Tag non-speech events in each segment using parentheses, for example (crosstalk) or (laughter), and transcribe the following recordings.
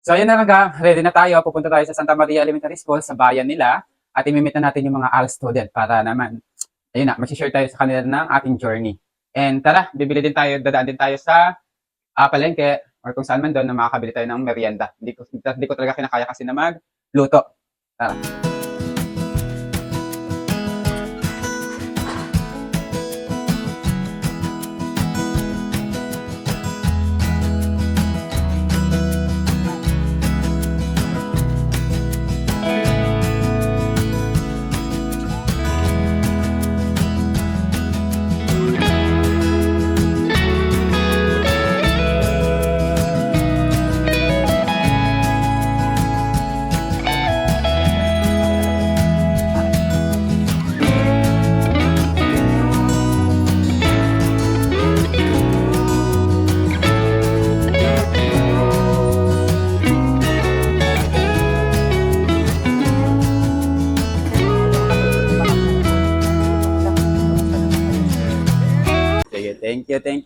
So ayun na lang ga, ready na tayo. Pupunta tayo sa Santa Maria Elementary School sa bayan nila at imimit na natin yung mga AL student para naman, ayun na, mag-share tayo sa kanila ng ating journey. And tara, bibili din tayo, dadaan din tayo sa uh, palengke or kung saan man doon na makakabili tayo ng merienda. Hindi ko, hindi ko talaga kinakaya kasi na magluto. Tara.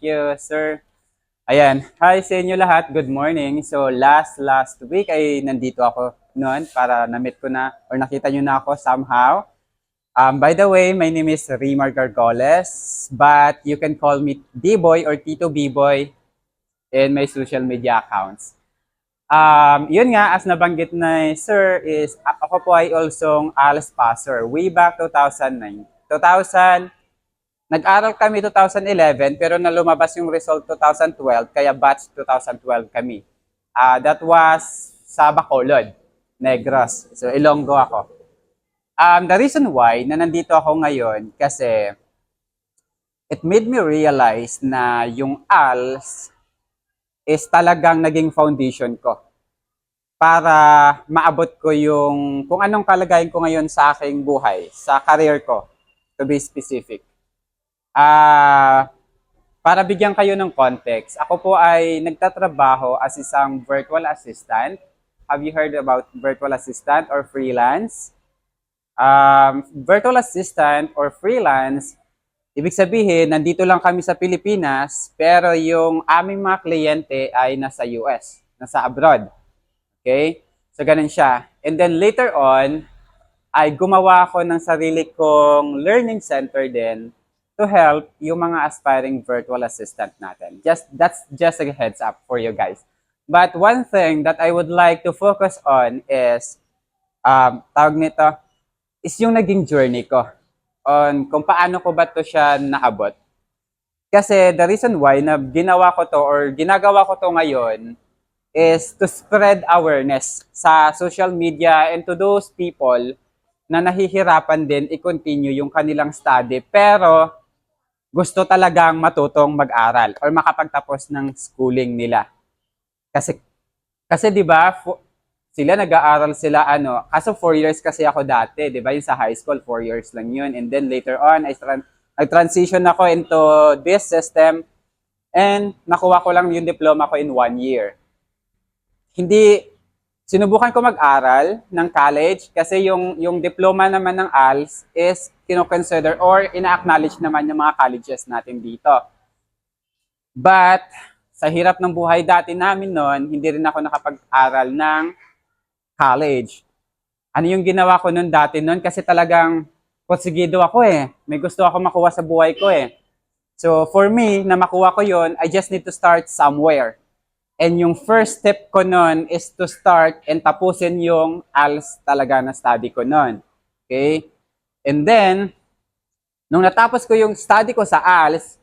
You, sir. Ayan, hi sa inyo lahat, good morning. So last last week ay nandito ako noon para na-meet ko na or nakita nyo na ako somehow. Um, by the way, my name is Rimar Gargoles, but you can call me D-Boy or Tito B-Boy in my social media accounts. Um, yun nga, as nabanggit na sir, is ako po ay also ALS passer way back 2009. 2000, Nag-aral kami 2011 pero na lumabas yung result 2012 kaya batch 2012 kami. Ah, that was sa Bacolod, Negros. So Ilonggo ako. Um, the reason why na nandito ako ngayon kasi it made me realize na yung ALS is talagang naging foundation ko para maabot ko yung kung anong kalagayan ko ngayon sa aking buhay, sa career ko, to be specific. Ah, para bigyan kayo ng context, ako po ay nagtatrabaho as isang virtual assistant. Have you heard about virtual assistant or freelance? Um, virtual assistant or freelance, ibig sabihin, nandito lang kami sa Pilipinas, pero yung aming mga kliyente ay nasa US, nasa abroad. Okay? So, ganun siya. And then later on, ay gumawa ako ng sarili kong learning center din to help yung mga aspiring virtual assistant natin. Just that's just a heads up for you guys. But one thing that I would like to focus on is um tawag nito is yung naging journey ko on kung paano ko ba to siya naabot. Kasi the reason why na ginawa ko to or ginagawa ko to ngayon is to spread awareness sa social media and to those people na nahihirapan din i-continue yung kanilang study pero gusto talagang matutong mag-aral or makapagtapos ng schooling nila. Kasi kasi 'di ba sila nag-aaral sila ano, kaso 4 years kasi ako dati, 'di ba? Yung sa high school 4 years lang 'yun and then later on I tran- nag-transition ako into this system and nakuha ko lang yung diploma ko in one year. Hindi sinubukan ko mag-aral ng college kasi yung yung diploma naman ng ALS is kino-consider or ina-acknowledge naman ng mga colleges natin dito. But sa hirap ng buhay dati namin noon, hindi rin ako nakapag-aral ng college. Ano yung ginawa ko noon dati noon? Kasi talagang konsigido ako eh. May gusto ako makuha sa buhay ko eh. So for me, na makuha ko yon, I just need to start somewhere. And yung first step ko nun is to start and tapusin yung ALS talaga na study ko nun. Okay? And then, nung natapos ko yung study ko sa ALS,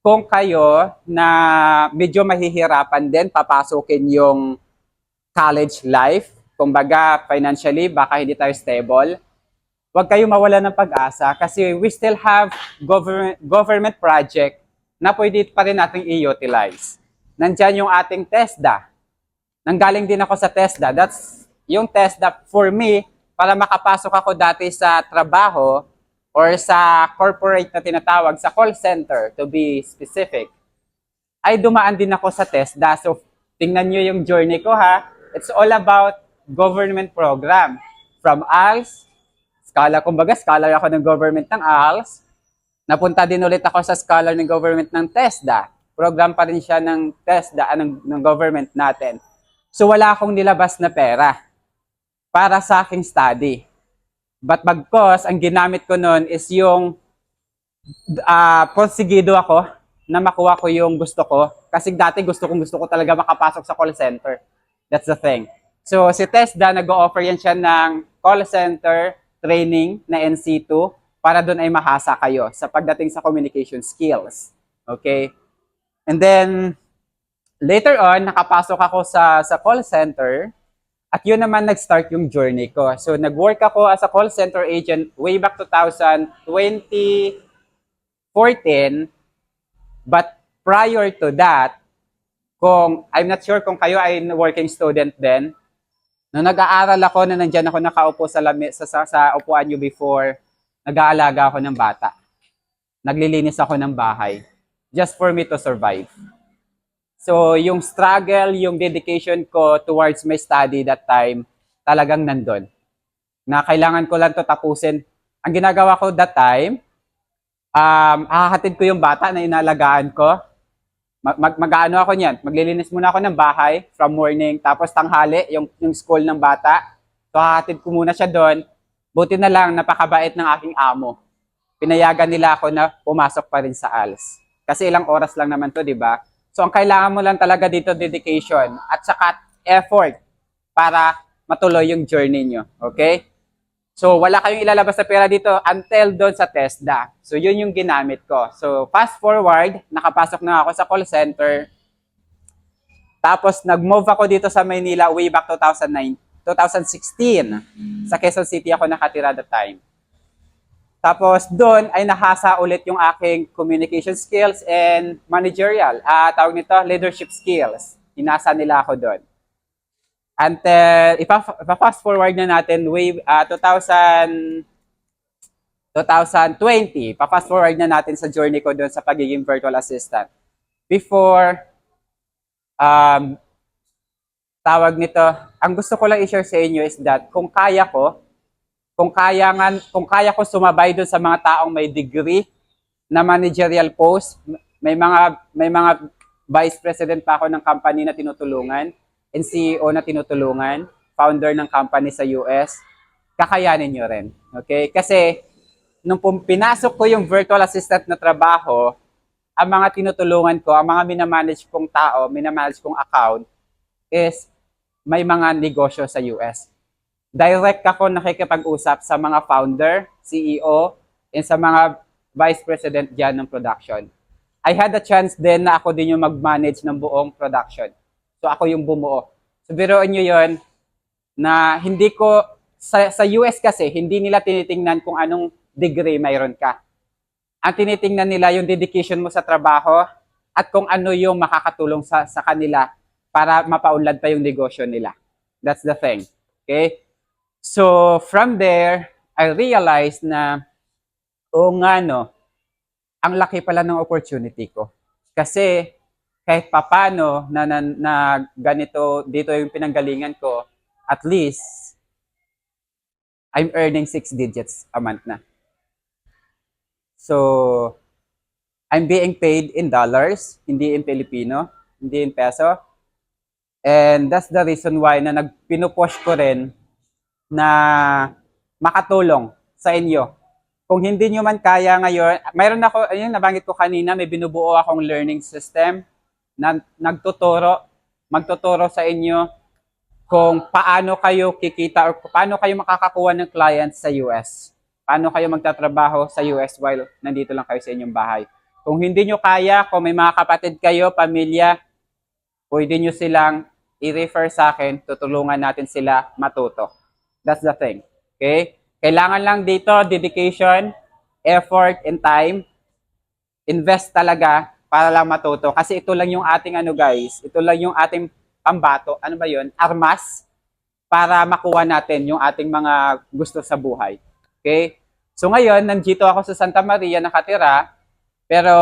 kung kayo na medyo mahihirapan din papasukin yung college life, kumbaga financially, baka hindi tayo stable, huwag kayo mawala ng pag-asa kasi we still have government, government project na pwede pa rin natin i-utilize nandyan yung ating TESDA. Nanggaling din ako sa TESDA. That's yung TESDA for me, para makapasok ako dati sa trabaho or sa corporate na tinatawag, sa call center to be specific, ay dumaan din ako sa TESDA. So, tingnan nyo yung journey ko ha. It's all about government program. From ALS, scholar, kumbaga scholar ako ng government ng ALS, napunta din ulit ako sa scholar ng government ng TESDA program pa rin siya ng TESDA, ng, ng government natin. So wala akong nilabas na pera para sa aking study. But bagkos, ang ginamit ko noon is yung ah porsigido ako na makuha ko yung gusto ko. Kasi dati gusto kong gusto ko talaga makapasok sa call center. That's the thing. So si TESDA, nag-o-offer yan siya ng call center training na NC2 para doon ay mahasa kayo sa pagdating sa communication skills. Okay? And then, later on, nakapasok ako sa, sa call center at yun naman nag-start yung journey ko. So, nag-work ako as a call center agent way back 2020, 14, but prior to that, kung I'm not sure kung kayo ay working student din, nung nag-aaral ako na nandyan ako nakaupo sa, lami, sa, sa, sa upuan nyo before, nag-aalaga ako ng bata. Naglilinis ako ng bahay just for me to survive. So, yung struggle, yung dedication ko towards my study that time, talagang nandun. Na kailangan ko lang to tapusin. Ang ginagawa ko that time, um, hahatid ko yung bata na inalagaan ko. Mag, mag, mag-ano ako niyan, maglilinis muna ako ng bahay from morning, tapos tanghali, yung, yung school ng bata. So, hahatid ko muna siya doon. Buti na lang, napakabait ng aking amo. Pinayagan nila ako na pumasok pa rin sa ALS. Kasi ilang oras lang naman to, di ba? So, ang kailangan mo lang talaga dito, dedication at saka effort para matuloy yung journey nyo. Okay? So, wala kayong ilalabas na pera dito until doon sa TESDA. So, yun yung ginamit ko. So, fast forward, nakapasok na ako sa call center. Tapos, nag-move ako dito sa Maynila way back 2009, 2016. Sa Quezon City ako nakatira that time. Tapos, doon ay nahasa ulit yung aking communication skills and managerial. Ah, tawag nito, leadership skills. Inasa nila ako doon until ipa, ipa-fast forward na natin way ah, 2000 2020 pa-fast forward na natin sa journey ko doon sa pagiging virtual assistant before um tawag nito ang gusto ko lang i-share sa inyo is that kung kaya ko kung kaya nga, kung kaya ko sumabay doon sa mga taong may degree na managerial post may mga may mga vice president pa ako ng company na tinutulungan and CEO na tinutulungan, founder ng company sa US, kakayanin nyo rin. Okay? Kasi, nung pinasok ko yung virtual assistant na trabaho, ang mga tinutulungan ko, ang mga minamanage kong tao, minamanage kong account, is may mga negosyo sa US. Direct ako nakikipag-usap sa mga founder, CEO, and sa mga vice president dyan ng production. I had a chance din na ako din yung mag-manage ng buong production. So ako yung bumuo. So biroon nyo yun na hindi ko, sa, sa US kasi, hindi nila tinitingnan kung anong degree mayroon ka. Ang tinitingnan nila yung dedication mo sa trabaho at kung ano yung makakatulong sa, sa kanila para mapaunlad pa yung negosyo nila. That's the thing. Okay? So, from there, I realized na, o nga no, ang laki pala ng opportunity ko. Kasi, kahit papano na, na, na ganito, dito yung pinanggalingan ko, at least, I'm earning six digits a month na. So, I'm being paid in dollars, hindi in Filipino, hindi in peso. And that's the reason why na nagpinupush ko rin na makatulong sa inyo. Kung hindi nyo man kaya ngayon, mayroon ako, ayun, nabanggit ko kanina, may binubuo akong learning system na nagtuturo, magtuturo sa inyo kung paano kayo kikita or paano kayo makakakuha ng clients sa US. Paano kayo magtatrabaho sa US while nandito lang kayo sa inyong bahay. Kung hindi nyo kaya, kung may mga kapatid kayo, pamilya, pwede nyo silang i-refer sa akin, tutulungan natin sila matuto. That's the thing. Okay? Kailangan lang dito dedication, effort, and time. Invest talaga para lang matuto. Kasi ito lang yung ating ano guys, ito lang yung ating pambato, ano ba yun? Armas para makuha natin yung ating mga gusto sa buhay. Okay? So ngayon, nandito ako sa Santa Maria nakatira, pero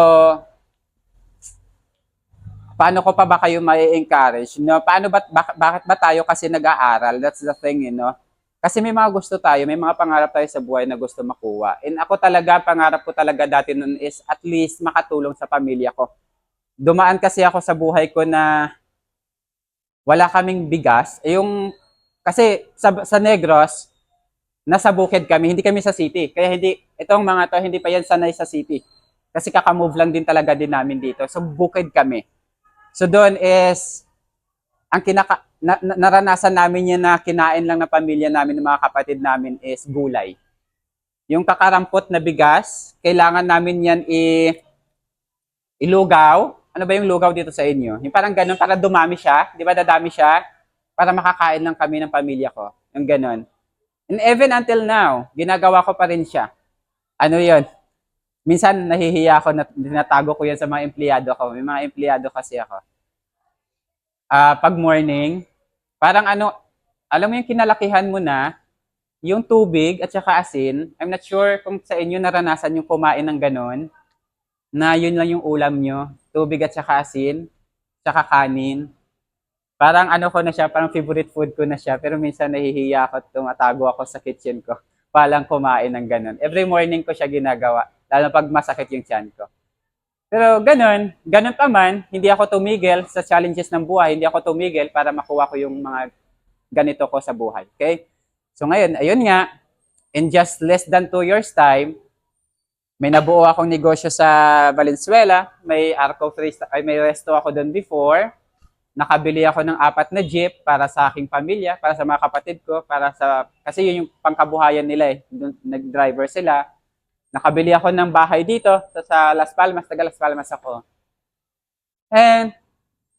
paano ko pa ba kayo may encourage No? Paano ba, bak- bakit ba tayo kasi nag-aaral? That's the thing, you know? Kasi may mga gusto tayo, may mga pangarap tayo sa buhay na gusto makuha. And ako talaga, pangarap ko talaga dati nun is at least makatulong sa pamilya ko. Dumaan kasi ako sa buhay ko na wala kaming bigas. Eh, yung, kasi sa, sa Negros, nasa bukid kami, hindi kami sa city. Kaya hindi, itong mga to, hindi pa yan sanay sa city. Kasi kakamove lang din talaga din namin dito. So, bukid kami. So, doon is, ang kinaka, na, na- naranasan namin yan na kinain lang ng pamilya namin, ng mga kapatid namin is gulay. Yung kakarampot na bigas, kailangan namin yan i, ilugaw. Ano ba yung lugaw dito sa inyo? Yung parang ganun, para dumami siya. Di ba dadami siya? Para makakain lang kami ng pamilya ko. Yung ganun. And even until now, ginagawa ko pa rin siya. Ano yon? Minsan nahihiya ako na tinatago ko yan sa mga empleyado ko. May mga empleyado kasi ako. Ah, pag morning, parang ano, alam mo yung kinalakihan mo na, yung tubig at saka asin, I'm not sure kung sa inyo naranasan yung kumain ng ganon, na yun lang yung ulam nyo, tubig at saka asin, saka kanin. Parang ano ko na siya, parang favorite food ko na siya, pero minsan nahihiya ako at tumatago ako sa kitchen ko. (laughs) Palang kumain ng ganon. Every morning ko siya ginagawa, lalo pag masakit yung tiyan ko. Pero ganon, ganon pa man, hindi ako tumigil sa challenges ng buhay, hindi ako tumigil para makuha ko yung mga ganito ko sa buhay. Okay? So ngayon, ayun nga, in just less than two years time, may nabuo akong negosyo sa Valenzuela, may Arco Free, ay may resto ako doon before. Nakabili ako ng apat na jeep para sa aking pamilya, para sa mga kapatid ko, para sa kasi yun yung pangkabuhayan nila eh. Nag-driver sila. Nakabili ako ng bahay dito sa, sa Las Palmas, taga Las Palmas ako. And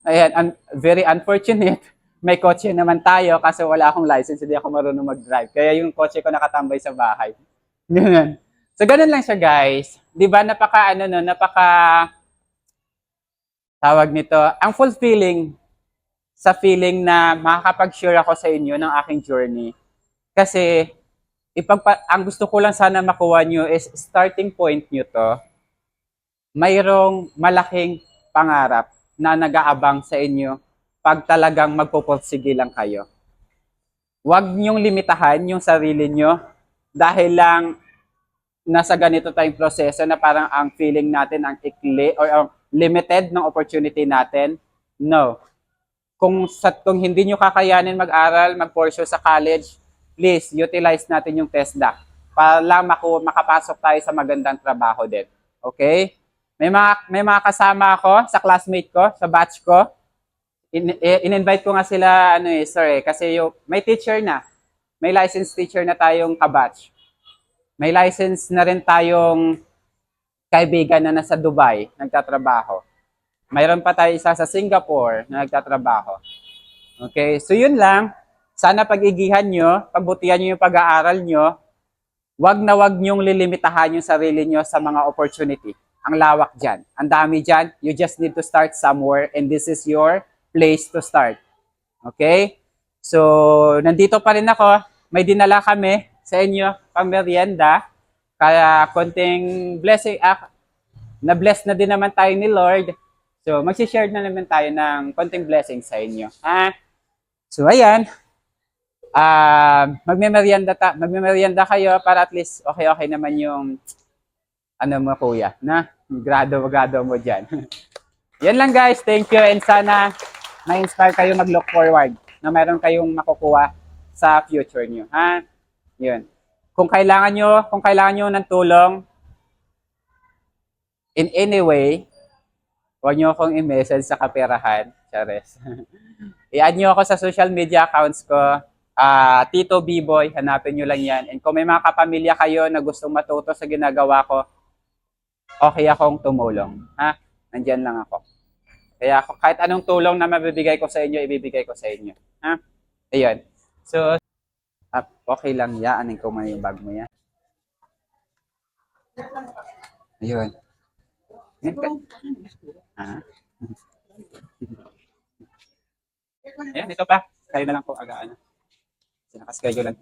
ayan, un- very unfortunate. (laughs) May kotse naman tayo kasi wala akong license, hindi ako marunong mag-drive. Kaya yung kotse ko nakatambay sa bahay. (laughs) Ganun. So, ganun lang siya, guys. Di ba, napaka, ano no, napaka, tawag nito, ang fulfilling sa feeling na makakapag-share ako sa inyo ng aking journey. Kasi, ipagpa, ang gusto ko lang sana makuha nyo is starting point nyo to, mayroong malaking pangarap na nag-aabang sa inyo pag talagang magpupursige lang kayo. Huwag niyong limitahan yung sarili nyo dahil lang nasa ganito tayong proseso na parang ang feeling natin ang ikli or ang limited ng opportunity natin. No. Kung sa kung hindi nyo kakayanin mag-aral, mag-pursue sa college, please utilize natin yung TESDA para maku makapasok tayo sa magandang trabaho din. Okay? May mga may mga kasama ako sa classmate ko, sa batch ko. In, eh, in-invite ko nga sila ano eh, sir eh, kasi yung, may teacher na. May licensed teacher na tayong kabatch. May license na rin tayong kaibigan na nasa Dubai, nagtatrabaho. Mayroon pa tayo isa sa Singapore na nagtatrabaho. Okay, so yun lang. Sana pag-igihan nyo, pagbutihan nyo yung pag-aaral nyo, wag na wag nyong lilimitahan yung sarili nyo sa mga opportunity. Ang lawak dyan. Ang dami dyan. You just need to start somewhere and this is your place to start. Okay? So, nandito pa rin ako. May dinala kami sa inyo pang merienda. Kaya konting blessing, ah, na-bless na din naman tayo ni Lord. So, mag-share na naman tayo ng konting blessing sa inyo. Ha? So, ayan. Ah, magme-merienda ta, magme-merienda kayo para at least okay-okay naman yung ano mo kuya, na grado grado mo diyan. (laughs) Yan lang guys, thank you and sana na-inspire kayo mag-look forward na meron kayong makukuha sa future niyo, ha? 'Yun. Kung kailangan nyo, kung kailangan nyo ng tulong in any way, huwag nyo akong i-message sa kaperahan, Chares. (laughs) I-add nyo ako sa social media accounts ko, ah Tito B-Boy, hanapin nyo lang yan. And kung may mga kapamilya kayo na gustong matuto sa ginagawa ko, okay akong tumulong. Ha? Nandyan lang ako. Kaya kahit anong tulong na mabibigay ko sa inyo, ibibigay ko sa inyo. Ha? Ayun. So, ah, okay lang ya, anin ko yung bag mo ya. Ayun. Ah. (laughs) Ayan, ito pa. Kayo na lang po agaan. Nakaschedule lang.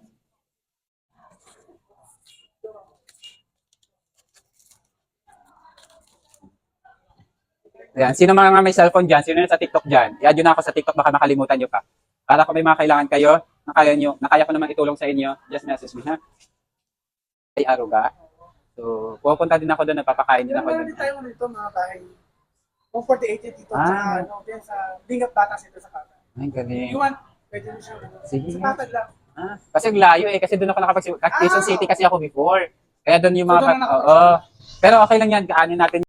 Ayan, sino mga may cellphone dyan? Sino na sa TikTok dyan? I-add nyo na ako sa TikTok, baka makalimutan nyo pa. Para kung may mga kailangan kayo, na kaya nyo, na kaya ko naman itulong sa inyo, just message me, ha? Ay, Aruga. So, pupunta din ako doon, napapakain din ako Meron doon. din tayo nito mga bahay. 148 dito Ah. sa ano, din sa Dingat Batas ito sa Kata. Ay, galing. You want, pwede mo siya. Sige. Sa patag lang. Ah, kasi ang layo eh. Kasi doon ako nakapag Quezon Ah, City kasi ako before. Kaya doon yung mga... So, doon na Oo. nakapag- Pero okay lang yan. Kaanin natin.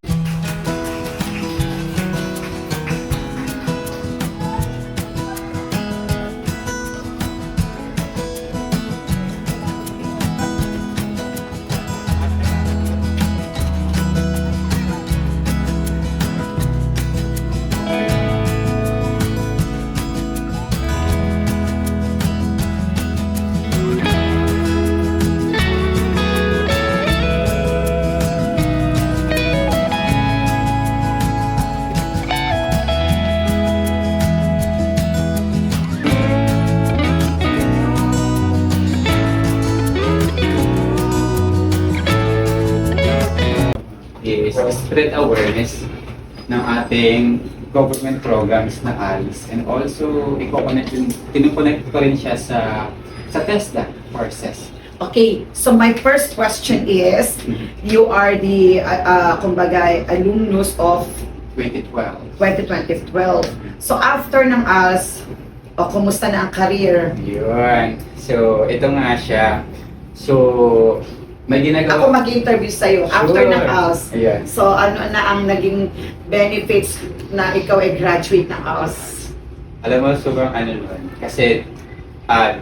Spread awareness ng ating government programs na ALS and also i-connect yun, kinukonect ko rin siya sa sa TESDA courses. Okay, so my first question is, you are the, uh, uh, kumbaga, alumnus of 2012. 2012. So after ng ALS, o kumusta na ang career? Yun. So, ito nga siya. So, may Ako ginagawa. mag-interview sa'yo after Sure. ng ALS. Ayan. So ano na ang naging benefits na ikaw ay graduate ng ALS? Alam mo, sobrang ano nun. Kasi,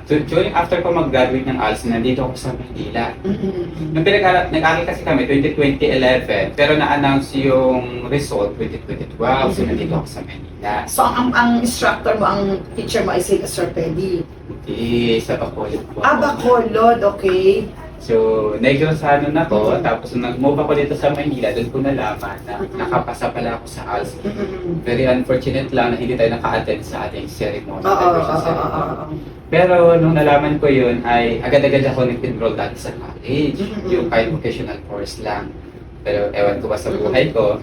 tu- during after ko mag-graduate ng ALS, nandito ako sa Manila. Mm-mm. Nung pinag nag-aral kasi kami 2020-11, pero na-announce yung result 2012, so nandito ako sa Manila. So ang, ang instructor mo, ang teacher mo ay si Sir Pedi. Hindi, sa Bacolod po. Ah, Bacolod, okay. So, negosano na ko, tapos nung nag-move ako dito sa Manila, doon ko nalaman na nakapasa pala ako sa ALS. Mm-mm. Very unfortunate lang na hindi tayo naka-attend sa ating ceremony. Oo, oo, graduation oo, ceremony. oo, oo. Pero nung nalaman ko yun, ay agad-agad ako nag-enroll dati sa college. Mhm. Yung kahit vocational course lang. Pero ewan ko ba sa buhay ko.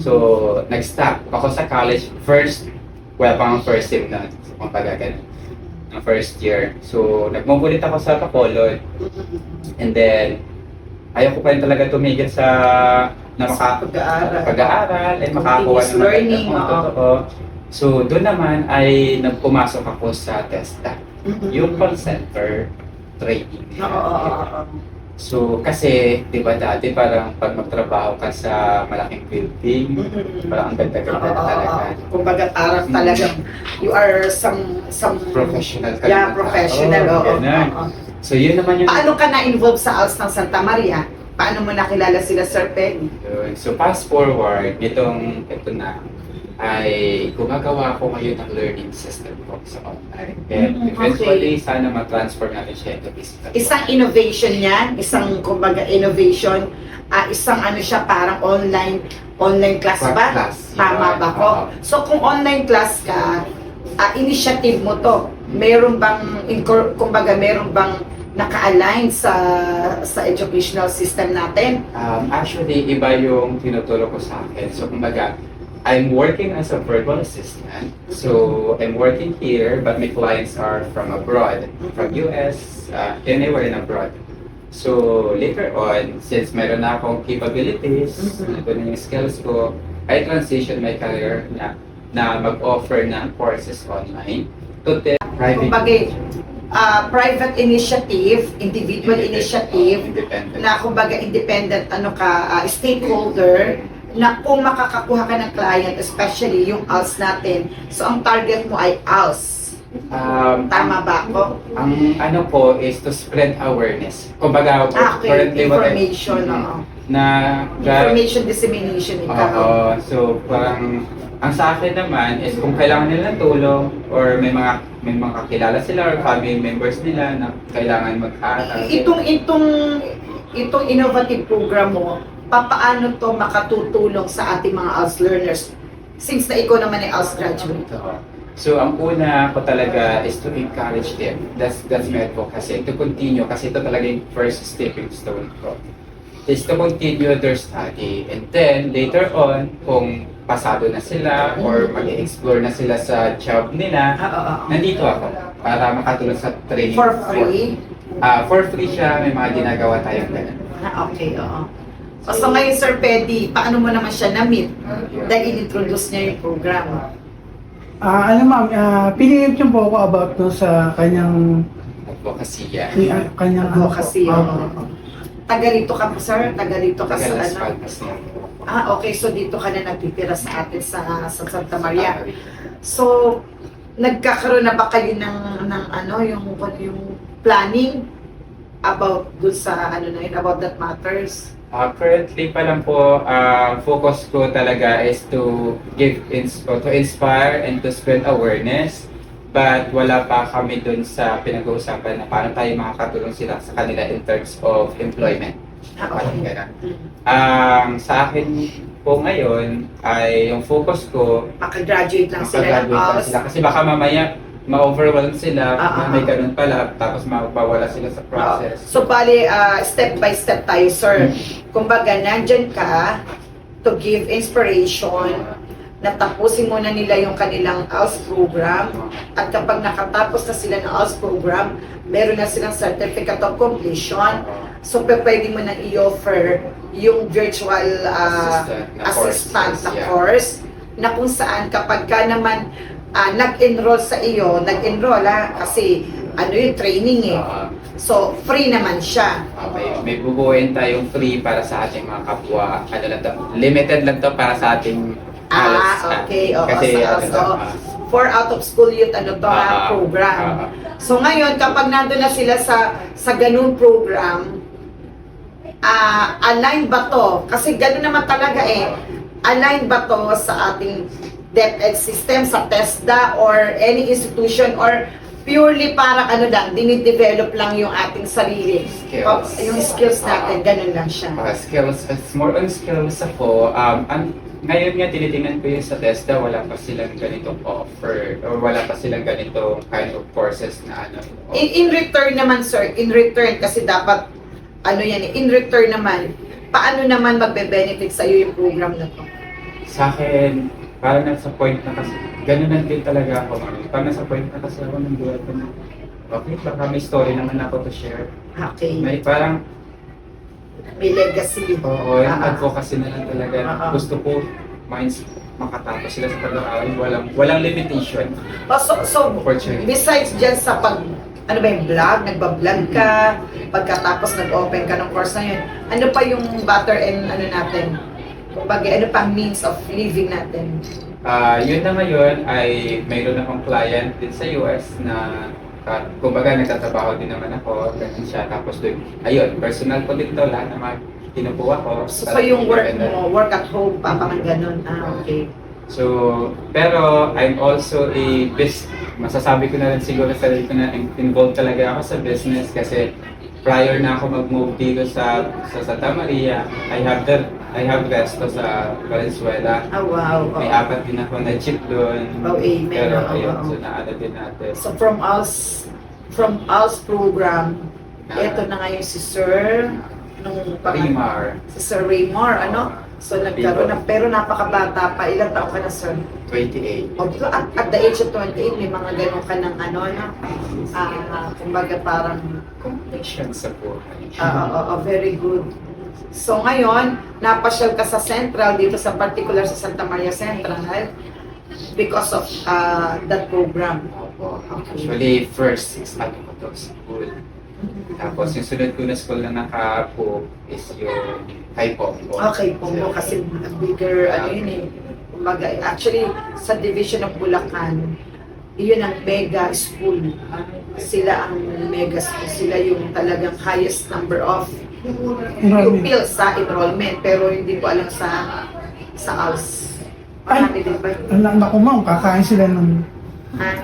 So, nag-stop ako sa college first, well, pang first sem na, so, kung baga ganun, ng first year. So, nag-move ulit ako sa Bacolod. And then, ayaw ko pa rin talaga tumigil sa na maka, Pag-aaral. pag-aaral and makakuha ng learning, oo. totoo. So, doon naman ay nagpumasok ako sa TESDA, Mm-mm. yung call center training. Oo, oo. So, kasi, di ba dati parang pag magtrabaho ka sa malaking building, Mm-mm. parang ang ganda-ganda na talaga. oo. Kumbaga parang talagang you are some some Professional ka Yeah, professional. Oo, ganun. oo. So, yun naman yung... Paano ka na-involve sa ALS ng Santa Maria? Paano mo nakilala sila Sir Penny? So, fast forward, itong, ito na, ay gumagawa ko ngayon ng learning system ko sa online. And Mm, eventually, sana ma-transfer natin siya into physical. Isang innovation yan, isang kumbaga innovation, ah, isang ano siya parang online online class ba? Class, Tama yun. ba ko? Oo. So kung online class ka, ah, initiative mo to, meron bang kumbaga meron bang naka-align sa sa educational system natin? Um, actually, iba yung tinuturo ko sa akin. So, kumbaga, I'm working as a virtual assistant. So, I'm working here, but my clients are from abroad, from US, uh, anywhere in abroad. So, later on, since meron na akong capabilities, Mhm. nandun na yung skills ko, I transition my career na, na mag-offer ng courses online to the private Kumbaga, ah, private initiative, individual initiative, independent. na kumbaga independent ano ka ah, stakeholder na kung makakakuha ka ng client especially yung ALS natin so ang target mo ay ALS Um, tama ba ako Ang ano ko is to spread awareness. Kumbaga, ah, okay currently what I- information Mhm. oo. na information dissemination Oo. ikaw so parang ang sa akin naman is kung kailangan nila ng tulong or may mga may mga kakilala sila or family members nila na kailangan mag-aral. itong itong itong innovative program mo papaano to makatutulong sa ating mga ALS learners since na ikaw naman ay ALS graduate. So, ang una ko talaga is to encourage them. That's, that's my advocacy. To continue, kasi ito talaga yung first stepping stone ko. Is to continue their study. And then, later on, kung pasado na sila or mag-explore na sila sa job nila, Ah, ah, ah. nandito ako para makatulong sa training. for free Ah, for free siya, may mga ginagawa tayong ganun. Ah, okay, oo. So ngayon, Sir Peddy, paano mo naman siya na-meet? Dahil in-introduce niya yung program. Ah, ano ma'am, uh, pinilip niyo po ako about no, sa kanyang Advocacy yan. ni- ah, kanyang Advocacy, ano po. oo. Opo. Taga rito ka po, sir? Taga rito ka sa Tagalas ano? Palmas. Ah, okay. So, dito ka na nagtitira sa atin sa, sa Santa Ah, Maria. So, nagkakaroon na ba kayo ng, ng ano, yung, yung planning about dun sa, ano na yun, about that matters? Ah, currently pa lang po, ah, focus ko talaga is to give inspo, to inspire and to spread awareness. But wala pa kami dun sa pinag-uusapan na paano tayo makakatulong sila sa kanila in terms of employment. Ah, Parang ganun. Ang sa akin po ngayon ay yung focus ko Makagraduate lang sila ng makagraduate lang sila. Kasi baka mamaya ma-overwhelm sila Ah, na ah, may ah. ganun pala tapos mapawala sila sa process. So, bali, ah, step by step tayo, sir. Kumbaga, nandyan ka to give inspiration, na tapusin muna nila yung kanilang ALS program. At kapag nakatapos na sila ng ALS program, meron na silang certificate of completion. So, pe- pwede mo na i-offer yung virtual ah, Assistant na course, na yeah. course na kung saan kapag ka naman ah, nag-enroll sa iyo, nag-enroll ha, kasi ano yung training eh. Ah, So, free naman siya. ah, may, may bubuuin tayong free para sa ating mga kapwa. Ano lang to, limited lang to para sa ating Ah, okay. Oo, Kasi ano ALS, to, oo. ah, For out of school youth, ano to ah, program. ah, So ngayon, kapag nandun na sila sa sa ganung program, ah align ba to? Kasi ganun naman talaga eh. Align ba to sa ating DepEd system, sa TESDA, or any institution, or purely para ano lang, dinidevelop lang yung ating sarili. Skills. Pa- Yung skills natin, ganun lang siya. Mga skills, it's more on skills ako. Um, ang, ngayon nga tinitingnan ko yung sa TESDA, wala pa silang ganitong offer or wala pa silang ganitong kind of courses na ano. In, in return naman, sir, in return, kasi dapat, ano yan, in return naman, paano naman magbe-benefit sa iyo yung program na to? Sa akin, parang nasa point na kasi, ganun lang din talaga ako. Parang nasa point na kasi ako ng buhay ko na, okay, baka may story naman ako to share. Okay. May parang, May legacy. oo, yung ah. advocacy na lang talaga. Ah. Gusto ko, minds, makatapos sila sa pag-aaral. Walang, walang limitation. Oh, so, so, besides dyan sa pag, ano ba yung vlog, nagbablog ka, pagkatapos nag-open ka ng course na yun, ano pa yung butter and ano natin? Kumbaga, ano pa ang means of living natin? Ah, yun na ngayon ay mayroon akong client din sa US na uh, kumbaga nagtatrabaho din naman ako, ganun siya. Tapos doon, ayun, personal ko din to, lahat na mga kinukuha ko. So, so yung work mo, work at home pa, parang ganun. Ah, okay. So, pero I'm also a bis masasabi ko na rin siguro sa ko na involved talaga ako sa business kasi prior na ako mag-move dito sa sa Santa Maria, I have the I have resto sa Valenzuela. Ah, wow. May oo. apat din ako na chip doon. Oh, amen. Pero Oo, ayun, oo. so naano din natin. So from us, from us program, ito na ngayon si Sir, nung pangalan- Primar. si Sir Raymar, ano? So nagkaroon na, pero napakabata pa. Ilang taon ka na, Sir? 28. O, ba, at, at the age of 28, may mga ganun ka ng ano, ano? Ah, kumbaga parang, Completion sa buhay. ah, very good. So ngayon, napasyal ka sa Central, dito sa particular sa Santa Maria Central, because of ah, that program. Opo. Actually, first six ano ko to school. Tapos yung sunod ko na school na nakapo is yung high ko. Okay, Pongo kasi bigger ano yun eh. Kumbaga, actually, sa division ng Bulacan, yun ang mega school. Sila ang mega school. Sila yung talagang highest number of Enrollment. pupils sa enrollment. Pero hindi ko alam sa sa ALS. Marami din ba? Anak na ko ma'am, kakain sila ng?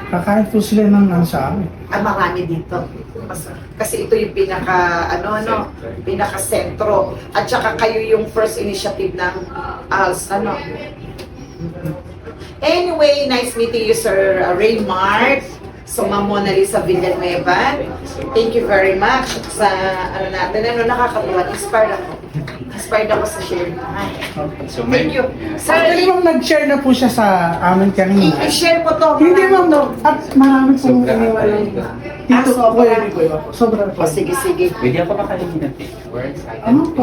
Kakain po sila ng ano sa amin. Ah, marami dito. Mas- Kasi ito yung pinaka, ano, ano, pinaka sentro. At saka kayo yung first initiative ng ALS, ano. Anyway, nice meeting you, Sir Raymart. So, Ma'am Mona Lisa Villanueva. Thank you very much sa, ano natin, ano, nakakatuwa. Inspired ako. Inspired ako sa share mo. Ay, So, may, Thank you. Sir, Actually ma'am, nag-share na po siya sa amin kanina. i-share mo to. Hindi ma'am, no. At marami pong Sobra. iniwala. Ah, Dito po, sobra. yun. Sobra po. O, sige, sige. Pwede ako makaligin ng pictures. Ano po?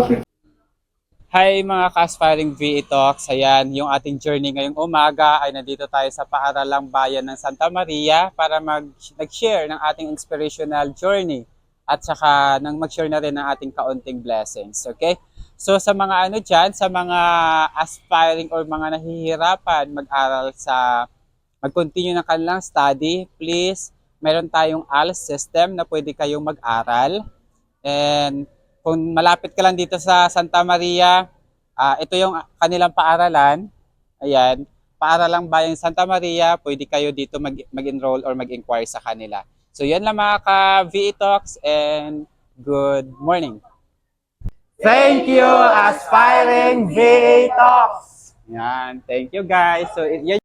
Hi mga ka-aspiring VE Talks. Ayan, yung ating journey ngayong umaga ay nandito tayo sa paaralang bayan ng Santa Maria para mag nag-share ng ating inspirational journey at saka nang mag-share na rin ng ating kaunting blessings. Okay? So sa mga ano dyan, sa mga aspiring or mga nahihirapan mag-aral sa mag-continue ng kanilang study, please, meron tayong ALS system na pwede kayong mag-aral. And kung malapit ka lang dito sa Santa Maria, ah, ito yung kanilang paaralan. Ayan, paaralang bayang Santa Maria, pwede kayo dito mag, mag-enroll or mag-inquire sa kanila. So yan lang mga ka-VE Talks and good morning. Thank you, aspiring VE Talks! Yan, thank you guys. So yan